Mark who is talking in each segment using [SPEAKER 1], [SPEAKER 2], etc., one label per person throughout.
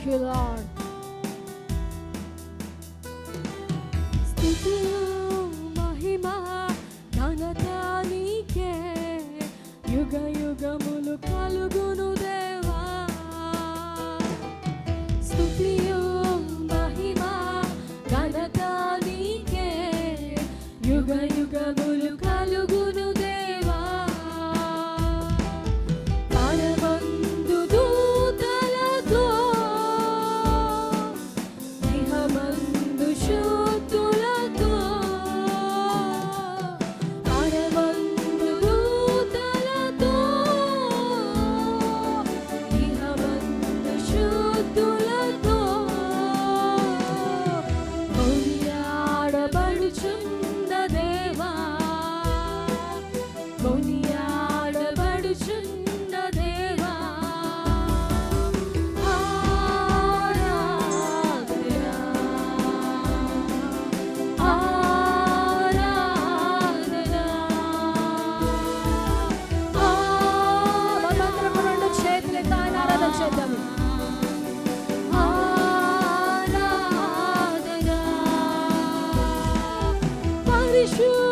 [SPEAKER 1] Thank you, Lord. స్తుతులు మహిమ ఘనత నీకే యుగ యుగములు కలుగును 叔叔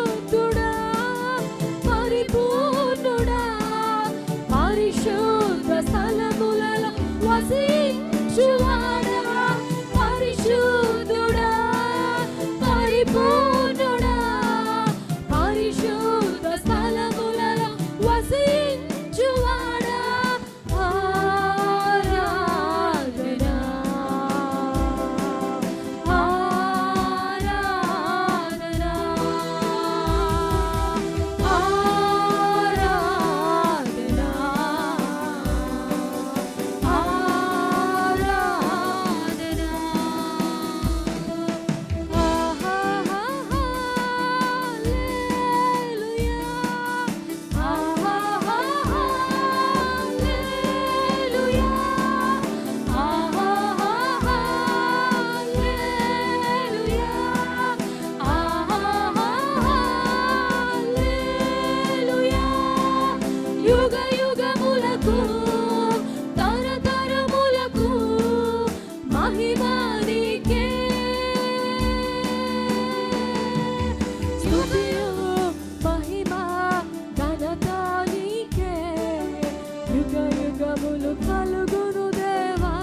[SPEAKER 1] యుగములు కలుగును దేవా.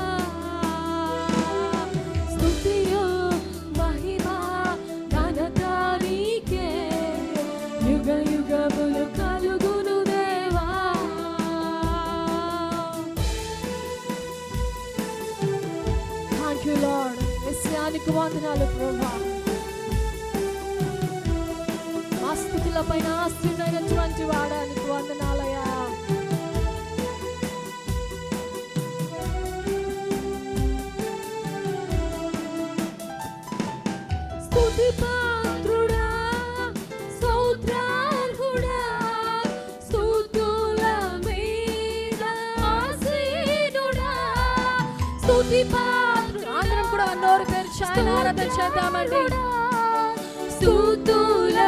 [SPEAKER 1] స్థుతియో మహిమ ఘనత నీకే యుగ యుగములు కలుగును దేవా. థ్యాంక్ యూ లార్డ్ విషయానికి వందనాలు ప్రభా. మా స్థితుల అందరం కూడా నోరు ఆయన ఆరాధన చేద్దామండి. స్తుతుల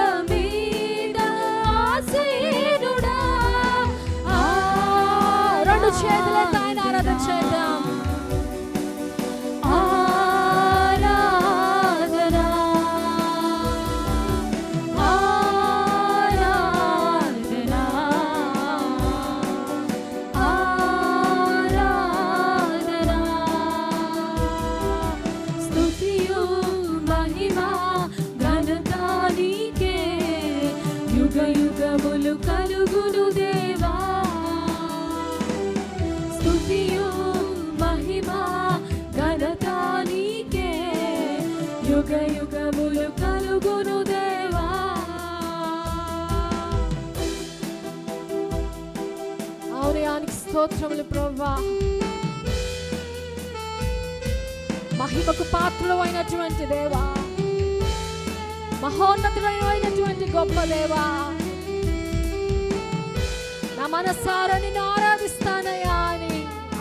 [SPEAKER 1] యుగ యుగములు కలుగును దేవా ఆలయానికి స్తోత్రములు ప్రభా మహిమకు పాత్రలు అయినటువంటి దేవా మహోన్నతుడైనటువంటి గొప్ప దేవా నా మనసారా నిన్ను ఆరాధిస్తానయ్యా అని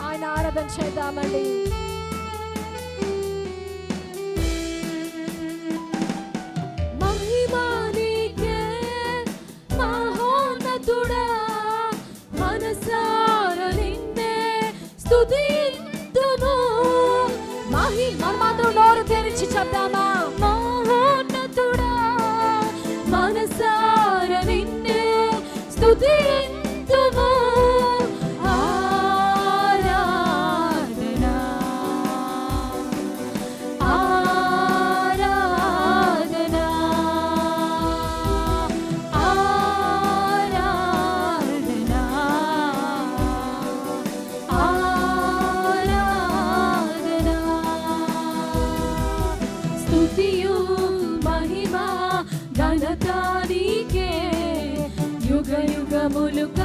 [SPEAKER 1] ఆయన ఆరాధన చేద్దామండి
[SPEAKER 2] Armadurlo oru teri çiçaptan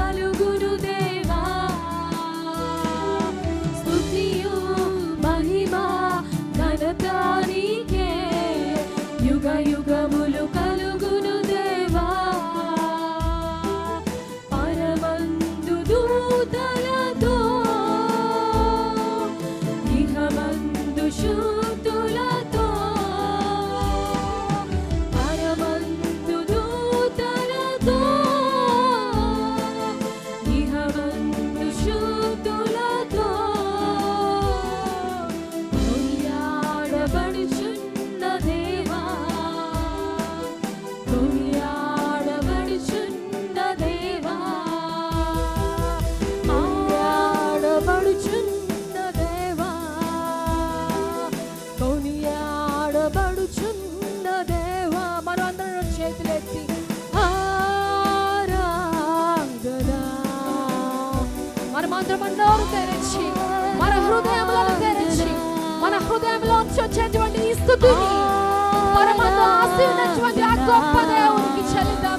[SPEAKER 2] నాలుగు హృదయంలోంచి వచ్చేటువంటి ఈ స్థుతిని పరమందు ఆశ ఉన్నటువంటి ఆ గొప్ప దేవునికి చెల్లిద్దాం